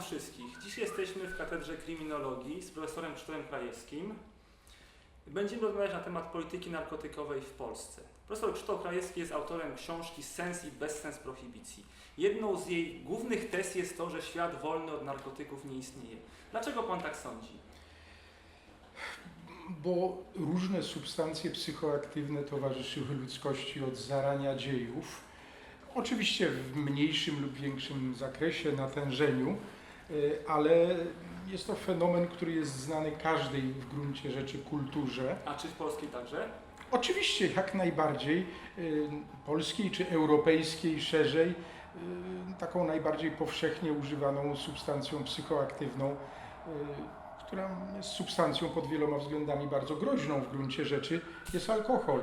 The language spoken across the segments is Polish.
Wszystkich. Dziś jesteśmy w Katedrze Kryminologii z profesorem Krzysztofem Krajewskim. Będziemy rozmawiać na temat polityki narkotykowej w Polsce. Profesor Krzysztof Krajewski jest autorem książki Sens i bezsens prohibicji. Jedną z jej głównych tez jest to, że świat wolny od narkotyków nie istnieje. Dlaczego pan tak sądzi? bo różne substancje psychoaktywne towarzyszyły ludzkości od zarania dziejów. Oczywiście w mniejszym lub większym zakresie, natężeniu, ale jest to fenomen, który jest znany każdej w gruncie rzeczy kulturze. A czy w polskiej także? Oczywiście jak najbardziej y, polskiej czy europejskiej szerzej, y, taką najbardziej powszechnie używaną substancją psychoaktywną, która jest substancją pod wieloma względami bardzo groźną w gruncie rzeczy, jest alkohol.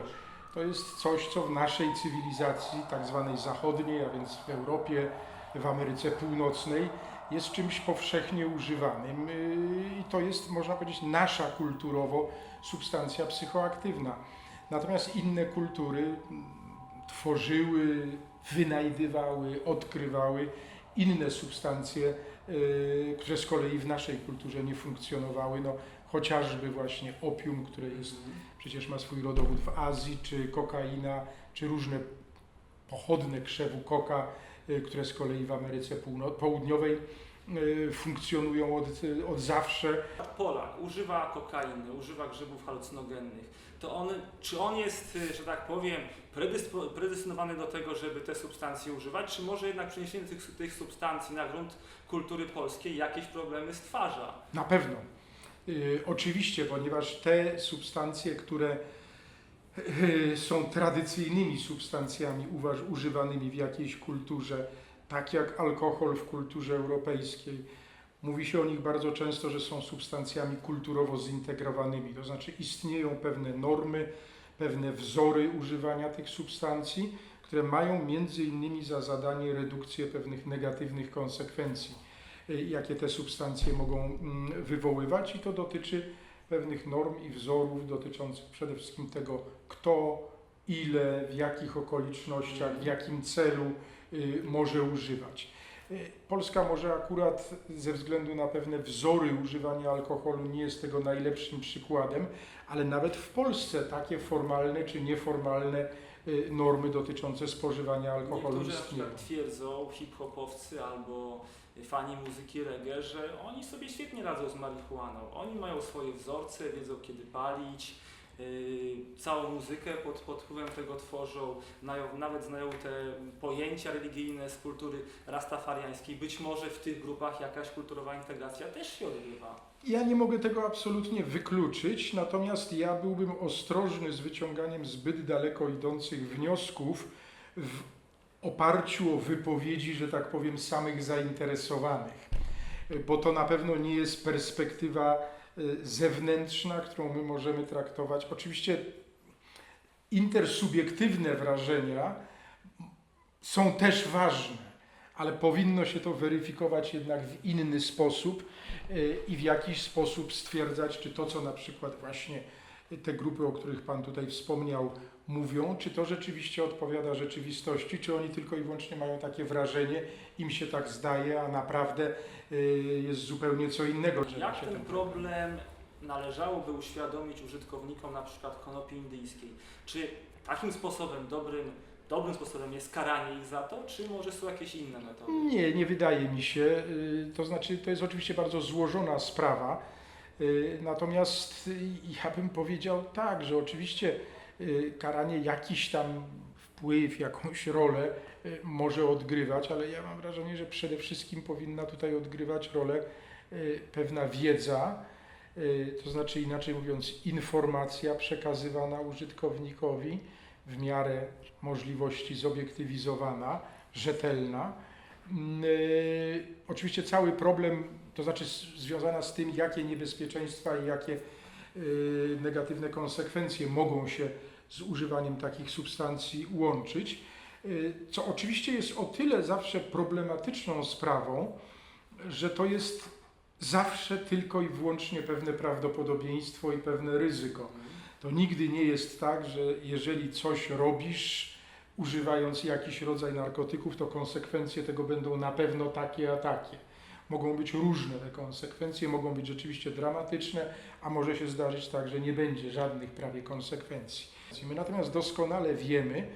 To jest coś, co w naszej cywilizacji, tak zwanej zachodniej, a więc w Europie, w Ameryce Północnej, jest czymś powszechnie używanym y, i to jest, można powiedzieć, nasza kulturowo substancja psychoaktywna. Natomiast inne kultury mm, tworzyły, wynajdywały, odkrywały inne substancje, y, które z kolei w naszej kulturze nie funkcjonowały. No, chociażby właśnie opium, które jest, przecież ma swój rodowód w Azji, czy kokaina, czy różne pochodne krzewu koka, które z kolei w Ameryce Południowej y, funkcjonują od, od zawsze. Polak używa kokainy, używa grzybów halucynogennych. To on, czy on jest, y, że tak powiem, predysponowany do tego, żeby te substancje używać, czy może jednak przeniesienie tych, tych substancji na grunt kultury polskiej jakieś problemy stwarza? Na pewno. Y, oczywiście, ponieważ te substancje, które y, są tradycyjnymi substancjami uważ, używanymi w jakiejś kulturze, tak jak alkohol w kulturze europejskiej, mówi się o nich bardzo często, że są substancjami kulturowo zintegrowanymi, to znaczy istnieją pewne normy, pewne wzory używania tych substancji, które mają między innymi za zadanie redukcję pewnych negatywnych konsekwencji y, jakie te substancje mogą mm, wywoływać i to dotyczy pewnych norm i wzorów dotyczących przede wszystkim tego, kto, ile, w jakich okolicznościach, w jakim celu y, może używać. Y, Polska może akurat ze względu na pewne wzory używania alkoholu nie jest tego najlepszym przykładem, ale nawet w Polsce takie formalne czy nieformalne y, normy dotyczące spożywania alkoholu Niektórzy istnieją. przykład twierdzą, hip-hopowcy albo fani muzyki reggae, że oni sobie świetnie radzą z marihuaną. Oni mają swoje wzorce, wiedzą kiedy palić, yy, całą muzykę pod, pod wpływem tego tworzą, nawet znają te pojęcia religijne z kultury rastafariańskiej. Być może w tych grupach jakaś kulturowa integracja też się odbywa. Ja nie mogę tego absolutnie wykluczyć, natomiast ja byłbym ostrożny z wyciąganiem zbyt daleko idących wniosków w oparciu o wypowiedzi, że tak powiem, samych zainteresowanych, bo to na pewno nie jest perspektywa y, zewnętrzna, którą my możemy traktować. Oczywiście intersubiektywne wrażenia są też ważne, ale powinno się to weryfikować jednak w inny sposób y, i w jakiś sposób stwierdzać, czy to, co na przykład właśnie te grupy, o których Pan tutaj wspomniał, mówią, czy to rzeczywiście odpowiada rzeczywistości, czy oni tylko i wyłącznie mają takie wrażenie, im się tak zdaje, a naprawdę y, jest zupełnie co innego. Jak się ten problem należałoby uświadomić użytkownikom na przykład konopi indyjskiej? Czy takim sposobem, dobrym, dobrym sposobem jest karanie ich za to, czy może są jakieś inne metody? Nie, nie wydaje mi się. Y, To znaczy, to jest oczywiście bardzo złożona sprawa. Y, Natomiast ja bym powiedział tak, że oczywiście karanie jakiś tam wpływ, jakąś rolę y, może odgrywać, ale ja mam wrażenie, że przede wszystkim powinna tutaj odgrywać rolę y, pewna wiedza, y, to znaczy inaczej mówiąc, informacja przekazywana użytkownikowi w miarę możliwości zobiektywizowana, rzetelna. Mm, y, Oczywiście cały problem, to znaczy związana z tym, jakie niebezpieczeństwa i jakie y, negatywne konsekwencje mogą się z używaniem takich substancji łączyć, y, co oczywiście jest o tyle zawsze problematyczną sprawą, że to jest zawsze tylko i wyłącznie pewne prawdopodobieństwo i pewne ryzyko. To nigdy nie jest tak, że jeżeli coś robisz, używając jakiś rodzaj narkotyków, to konsekwencje tego będą na pewno takie, a takie. Mogą być różne te konsekwencje, mogą być rzeczywiście dramatyczne, a może się zdarzyć tak, że nie będzie żadnych prawie konsekwencji. My natomiast doskonale wiemy,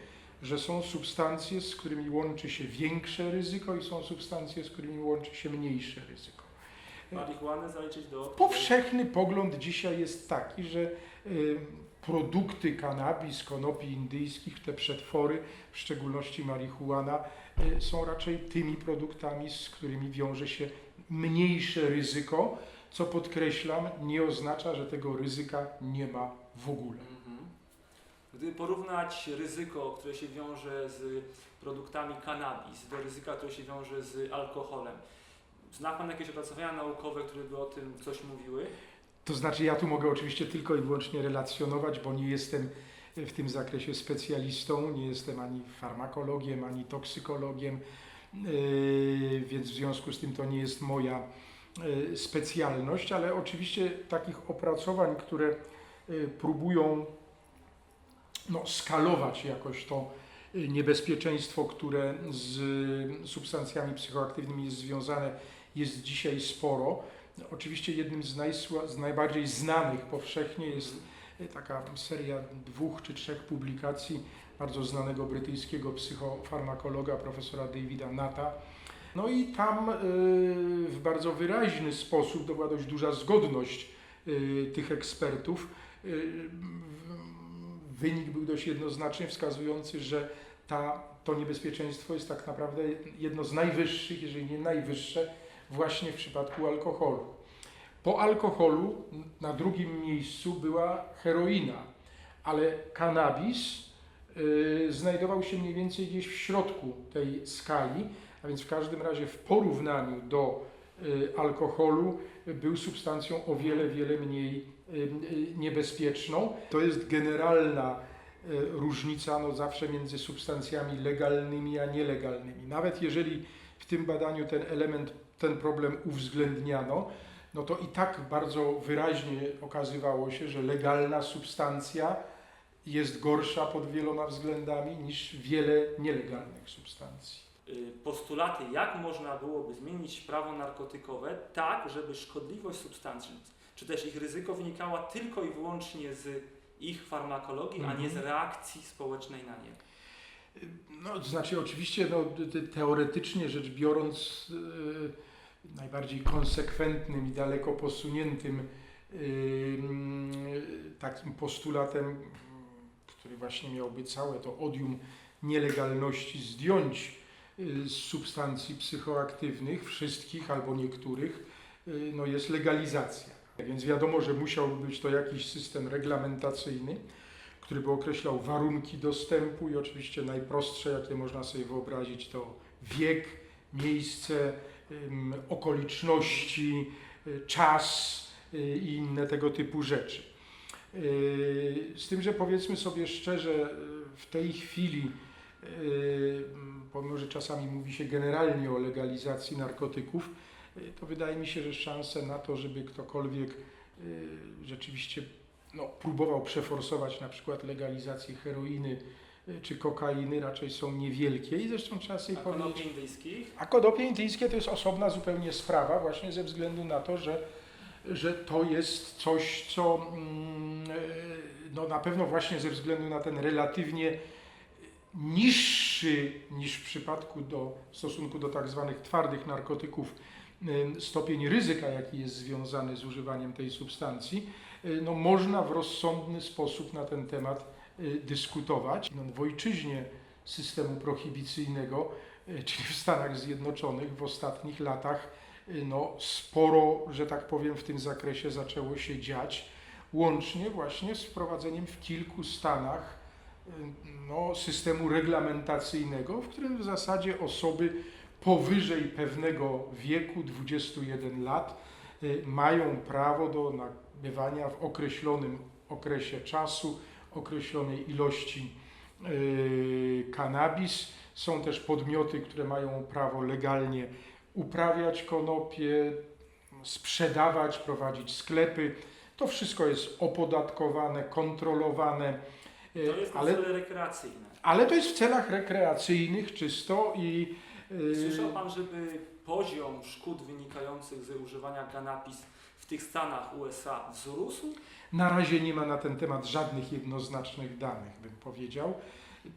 że są substancje, z którymi łączy się większe ryzyko i są substancje, z którymi łączy się mniejsze ryzyko. Marihuanę zaliczyć do... Powszechny pogląd dzisiaj jest taki, że y, produkty kanabis, konopi indyjskich, te przetwory, w szczególności marihuana, y, są raczej tymi produktami, z którymi wiąże się mniejsze ryzyko, co podkreślam, nie oznacza, że tego ryzyka nie ma w ogóle. Gdyby porównać ryzyko, które się wiąże z produktami cannabis, do ryzyka, które się wiąże z alkoholem, zna Pan jakieś opracowania naukowe, które by o tym coś mówiły? To znaczy, ja tu mogę oczywiście tylko i wyłącznie relacjonować, bo nie jestem w tym zakresie specjalistą, nie jestem ani farmakologiem, ani toksykologiem, yy, więc w związku z tym to nie jest moja yy, specjalność, ale oczywiście takich opracowań, które yy, próbują no, skalować jakoś to yy, niebezpieczeństwo, które z yy, substancjami psychoaktywnymi jest związane, jest dzisiaj sporo. Oczywiście jednym z, najsła, z najbardziej znanych powszechnie jest y, taka seria dwóch czy trzech publikacji bardzo znanego brytyjskiego psychofarmakologa profesora Davida Nata. No i tam y, w bardzo wyraźny sposób, to była dość duża zgodność y, tych ekspertów, y, wynik był dość jednoznaczny, wskazujący, że ta, to niebezpieczeństwo jest tak naprawdę jedno z najwyższych, jeżeli nie najwyższe, właśnie w przypadku alkoholu. Po alkoholu na drugim miejscu była heroina, ale kanabis y, znajdował się mniej więcej gdzieś w środku tej skali, a więc w każdym razie w porównaniu do y, alkoholu był substancją o wiele, wiele mniej niebezpieczną. To jest generalna y, różnica no, zawsze między substancjami legalnymi a nielegalnymi. Nawet jeżeli w tym badaniu ten element, ten problem uwzględniano, no to i tak bardzo wyraźnie okazywało się, że legalna substancja jest gorsza pod wieloma względami niż wiele nielegalnych substancji. Y, Postulaty, jak można byłoby zmienić prawo narkotykowe tak, żeby szkodliwość substancji, czy też ich ryzyko wynikała tylko i wyłącznie z ich farmakologii, a nie z Mhm. reakcji społecznej na nie. No, to znaczy oczywiście no, te- teoretycznie rzecz biorąc yy, najbardziej konsekwentnym i daleko posuniętym yy, takim postulatem, który właśnie miałby całe to odium nielegalności zdjąć z substancji psychoaktywnych, wszystkich albo niektórych, yy, no jest legalizacja. Więc wiadomo, że musiałby być to jakiś system reglamentacyjny, który by określał warunki dostępu i oczywiście najprostsze, jakie można sobie wyobrazić, to wiek, miejsce, okoliczności, y, czas y, i inne tego typu rzeczy. Y, Z tym, że powiedzmy sobie szczerze, y, w tej chwili, y, pomimo że czasami mówi się generalnie o legalizacji narkotyków, y, to wydaje mi się, że szanse na to, żeby ktokolwiek y, rzeczywiście no, próbował przeforsować na przykład legalizację heroiny czy kokainy, raczej są niewielkie i zresztą trzeba sobie A powiedzieć... konopie indyjskich? A konopie indyjskie to jest osobna zupełnie sprawa, właśnie ze względu na to, że, że to jest coś, co mm, no na pewno właśnie ze względu na ten relatywnie niższy niż w przypadku do, w stosunku do tak zwanych twardych narkotyków stopień ryzyka, jaki jest związany z używaniem tej substancji, y, no można w rozsądny sposób na ten temat y, dyskutować. No, w ojczyźnie systemu prohibicyjnego, y, czyli w Stanach Zjednoczonych w ostatnich latach no, sporo, że tak powiem, w tym zakresie zaczęło się dziać, łącznie właśnie z wprowadzeniem w kilku stanach no, systemu reglamentacyjnego, w którym w zasadzie osoby powyżej pewnego wieku, 21 lat, y, mają prawo do nabywania w określonym okresie czasu, określonej ilości y, kanabis. Są też podmioty, które mają prawo legalnie uprawiać konopie, sprzedawać, prowadzić sklepy. To wszystko jest opodatkowane, kontrolowane. Y, To jest na ale, cele rekreacyjne. ale to jest w celach rekreacyjnych czysto i y, Słyszał Pan, żeby poziom szkód wynikających z używania kanabis w tych stanach USA wzrósł? Na razie nie ma na ten temat żadnych jednoznacznych danych, bym powiedział.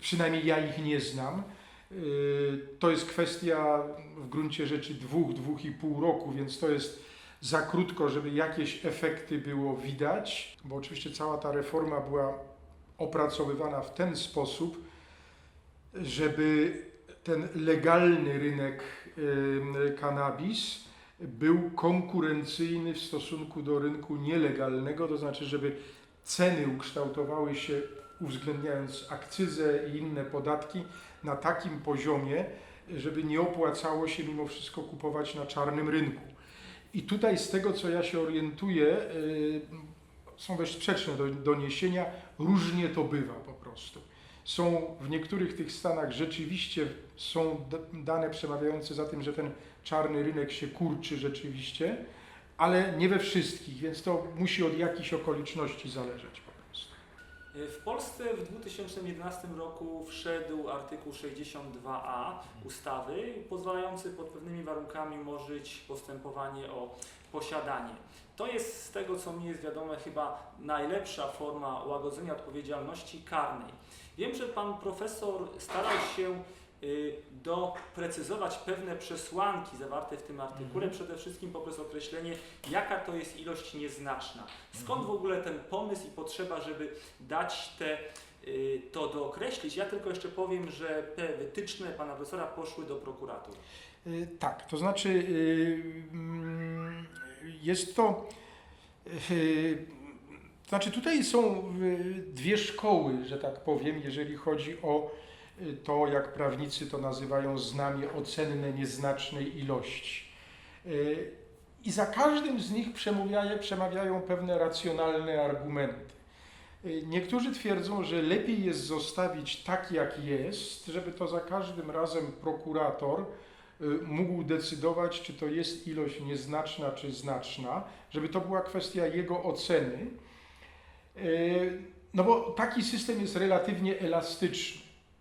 Przynajmniej ja ich nie znam. Yy, To jest kwestia w gruncie rzeczy dwóch, dwóch i pół roku, więc to jest za krótko, żeby jakieś efekty było widać, bo oczywiście cała ta reforma była opracowywana w ten sposób, żeby ten legalny rynek cannabis był konkurencyjny w stosunku do rynku nielegalnego, to znaczy, żeby ceny ukształtowały się uwzględniając akcyzę i inne podatki na takim poziomie, żeby nie opłacało się mimo wszystko kupować na czarnym rynku. I tutaj z tego, co ja się orientuję, są dość sprzeczne do, doniesienia, różnie to bywa po prostu. Są w niektórych tych stanach rzeczywiście są dane przemawiające za tym, że ten czarny rynek się kurczy rzeczywiście, ale nie we wszystkich, więc to musi od jakichś okoliczności zależeć po prostu. W Polsce w 2011 roku wszedł artykuł 62a ustawy, pozwalający pod pewnymi warunkami umorzyć postępowanie o posiadanie. To jest z tego, co mi jest wiadome, chyba najlepsza forma łagodzenia odpowiedzialności karnej. Wiem, że pan profesor starał się y, doprecyzować pewne przesłanki zawarte w tym artykule, Mhm. przede wszystkim poprzez określenie, jaka to jest ilość nieznaczna. Skąd Mhm. w ogóle ten pomysł i potrzeba, żeby dać te, y, to dookreślić? Ja tylko jeszcze powiem, że te wytyczne pana profesora poszły do prokuratur. Y, Tak, to znaczy mm, jest to. to Znaczy tutaj są y, dwie szkoły, że tak powiem, jeżeli chodzi o y, to, jak prawnicy to nazywają, znamie ocenne nieznacznej ilości. I za każdym z nich przemawiają, przemawiają pewne racjonalne argumenty. Niektórzy twierdzą, że lepiej jest zostawić tak, jak jest, żeby to za każdym razem prokurator mógł decydować, czy to jest ilość nieznaczna, czy znaczna, żeby to była kwestia jego oceny. Y, No bo taki system jest relatywnie elastyczny.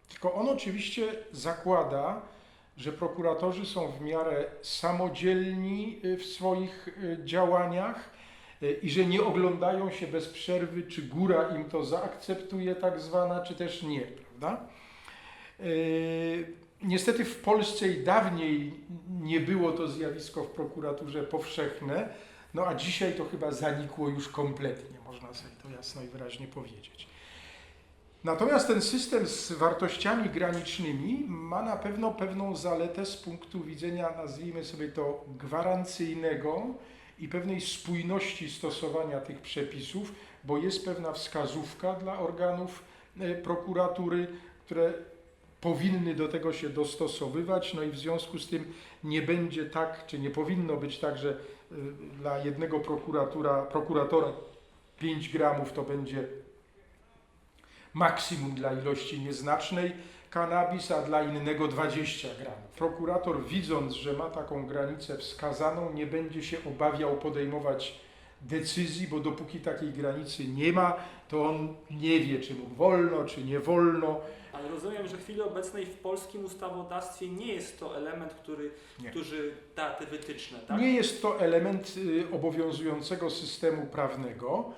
Tylko on oczywiście zakłada, że prokuratorzy są w miarę samodzielni y, w swoich y, działaniach y, i że nie oglądają się bez przerwy, czy góra im to zaakceptuje, tak zwana, czy też nie, prawda? Niestety w Polsce i dawniej nie było to zjawisko w prokuraturze powszechne, no a dzisiaj to chyba zanikło już kompletnie, można sobie to jasno i wyraźnie powiedzieć. Natomiast ten system z wartościami granicznymi ma na pewno pewną zaletę z punktu widzenia, nazwijmy sobie to, gwarancyjnego i pewnej spójności stosowania tych przepisów, bo jest pewna wskazówka dla organów e, prokuratury, które powinny do tego się dostosowywać, no i w związku z tym nie będzie tak, czy nie powinno być tak, że y, dla jednego prokuratura, prokuratora 5 gramów to będzie maksimum dla ilości nieznacznej kanabis, a dla innego 20 gramów. Prokurator widząc, że ma taką granicę wskazaną, nie będzie się obawiał podejmować decyzji, bo dopóki takiej granicy nie ma, to on nie wie, czy mu wolno, czy nie wolno. Ale rozumiem, że w chwili obecnej w polskim ustawodawstwie nie jest to element, który, Nie. który da te wytyczne, tak? Nie jest to element y, obowiązującego systemu prawnego.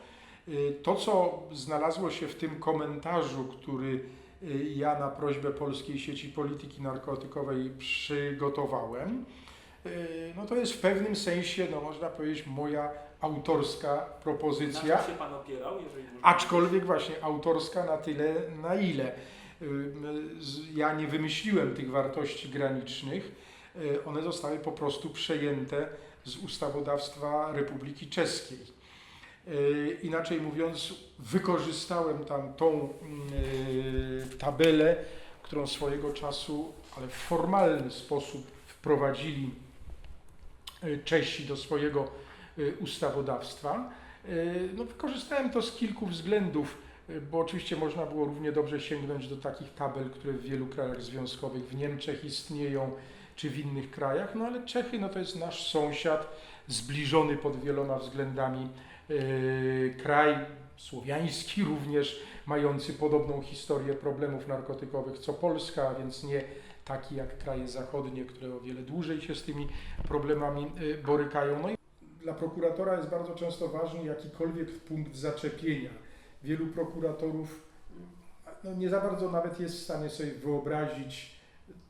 Y, To, co znalazło się w tym komentarzu, który y, ja na prośbę Polskiej Sieci Polityki Narkotykowej przygotowałem, no to jest w pewnym sensie, no można powiedzieć, moja autorska Na propozycja. czym się pan opierał, jeżeli Aczkolwiek właśnie autorska na tyle, na ile. Y, z- Ja nie wymyśliłem tych wartości granicznych. e, one zostały po prostu przejęte z ustawodawstwa Republiki Czeskiej. Inaczej mówiąc, wykorzystałem tam tą tabelę, którą swojego czasu, ale w formalny sposób wprowadzili Czesi do swojego ustawodawstwa. E, No, wykorzystałem to z kilku względów, e, bo oczywiście można było równie dobrze sięgnąć do takich tabel, które w wielu krajach związkowych, w Niemczech istnieją, czy w innych krajach, no ale Czechy no to jest nasz sąsiad, zbliżony pod wieloma względami kraj, słowiański również, mający podobną historię problemów narkotykowych co Polska, a więc nie taki jak kraje zachodnie, które o wiele dłużej się z tymi problemami borykają. No i dla prokuratora jest bardzo często ważny jakikolwiek punkt zaczepienia. Wielu prokuratorów no, nie za bardzo nawet jest w stanie sobie wyobrazić,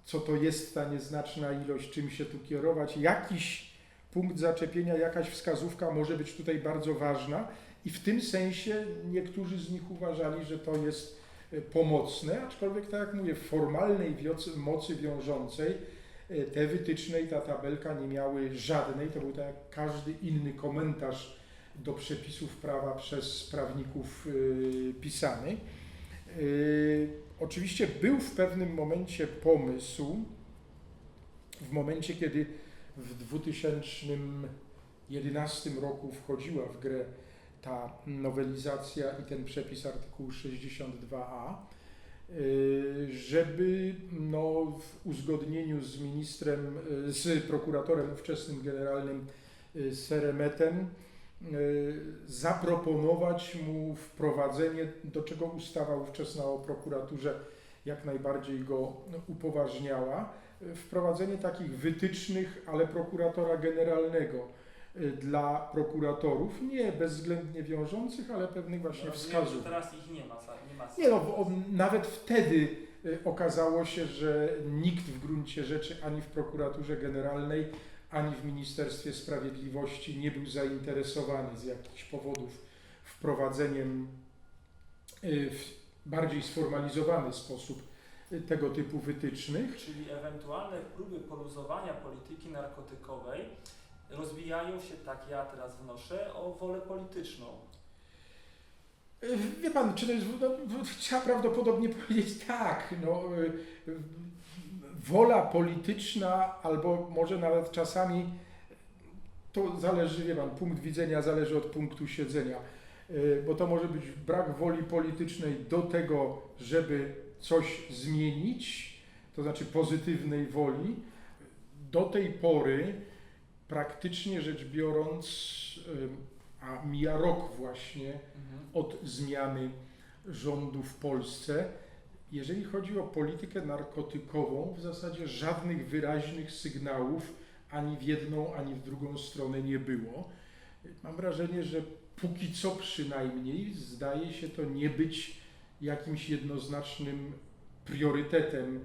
co to jest ta nieznaczna ilość, czym się tu kierować. Jakiś punkt zaczepienia, jakaś wskazówka może być tutaj bardzo ważna i w tym sensie niektórzy z nich uważali, że to jest pomocne, aczkolwiek tak jak mówię, w formalnej mocy wiążącej te wytyczne i ta tabelka nie miały żadnej, to był tak jak każdy inny komentarz do przepisów prawa przez prawników y, pisany. Y, Oczywiście był w pewnym momencie pomysł, w momencie kiedy w 2011 roku wchodziła w grę ta nowelizacja i ten przepis artykułu 62a, y, żeby no, w uzgodnieniu z ministrem, y, z prokuratorem ówczesnym generalnym y, Seremetem y, zaproponować mu wprowadzenie, do czego ustawa ówczesna o prokuraturze jak najbardziej go upoważniała, y, wprowadzenie takich wytycznych, ale prokuratora generalnego. y, dla prokuratorów, nie bezwzględnie wiążących, ale pewnych właśnie No, że wskazówek. teraz ich nie ma, nie ma Nie no, bo on, nawet wtedy y, okazało się, że nikt w gruncie rzeczy ani w prokuraturze generalnej, ani w Ministerstwie Sprawiedliwości nie był zainteresowany z jakichś powodów wprowadzeniem y, w bardziej sformalizowany sposób y, tego typu wytycznych. Czyli ewentualne próby poluzowania polityki narkotykowej rozwijają się, tak ja teraz wnoszę, o wolę polityczną. Wie pan, czy to jest, no, trzeba prawdopodobnie powiedzieć tak, no, y, wola polityczna albo może nawet czasami to zależy, wie pan, punkt widzenia zależy od punktu siedzenia, Y, bo to może być brak woli politycznej do tego, żeby coś zmienić, to znaczy pozytywnej woli. Do tej pory praktycznie rzecz biorąc, a mija rok właśnie, od zmiany rządu w Polsce. Jeżeli chodzi o politykę narkotykową, w zasadzie żadnych wyraźnych sygnałów ani w jedną, ani w drugą stronę nie było. Mam wrażenie, że póki co przynajmniej zdaje się to nie być jakimś jednoznacznym priorytetem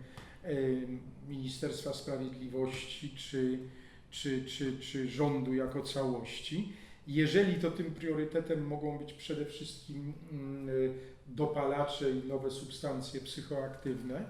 Ministerstwa Sprawiedliwości czy, czy, czy, czy rządu jako całości. Jeżeli to tym priorytetem mogą być przede wszystkim mm, y, dopalacze i nowe substancje psychoaktywne,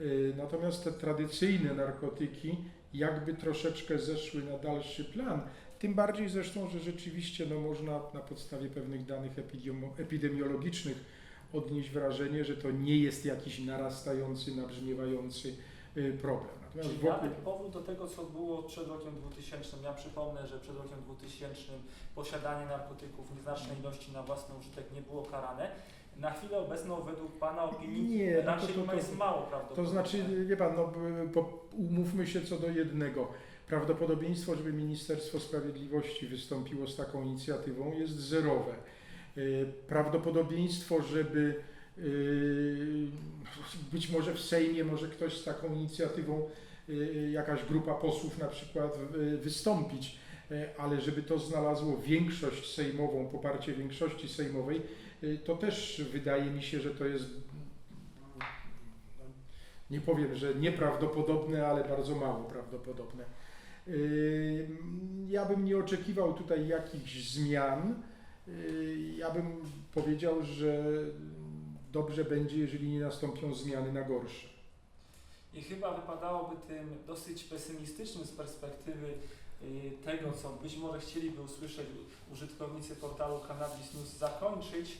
y, natomiast te tradycyjne narkotyki jakby troszeczkę zeszły na dalszy plan. Tym bardziej zresztą, że rzeczywiście no, można na podstawie pewnych danych epidemio- epidemiologicznych odnieść wrażenie, że to nie jest jakiś narastający, nabrzmiewający y, problem. Natomiast Czyli wokół... nawet powrót do tego, co było przed rokiem 2000. Ja przypomnę, że przed rokiem 2000 posiadanie narkotyków w nieznacznej ilości na własny użytek nie było karane. Na chwilę obecną, według Pana opinii, Nie, no to- raczej to- chyba to- jest mało prawdopodobne. To znaczy, wie pan, no, umówmy się co do jednego. Prawdopodobieństwo, żeby Ministerstwo Sprawiedliwości wystąpiło z taką inicjatywą jest zerowe. Y, Prawdopodobieństwo, żeby być może w Sejmie może ktoś z taką inicjatywą, y, jakaś grupa posłów na przykład y, wystąpić, ale żeby to znalazło większość sejmową, poparcie większości sejmowej, to też wydaje mi się, że to jest nie powiem, że nieprawdopodobne, ale bardzo mało prawdopodobne. Yy, Ja bym nie oczekiwał tutaj jakichś zmian. Yy, Ja bym powiedział, że dobrze będzie, jeżeli nie nastąpią zmiany na gorsze. I chyba wypadałoby tym dosyć pesymistycznym z perspektywy y, tego, co być może chcieliby usłyszeć użytkownicy portalu Cannabis News zakończyć.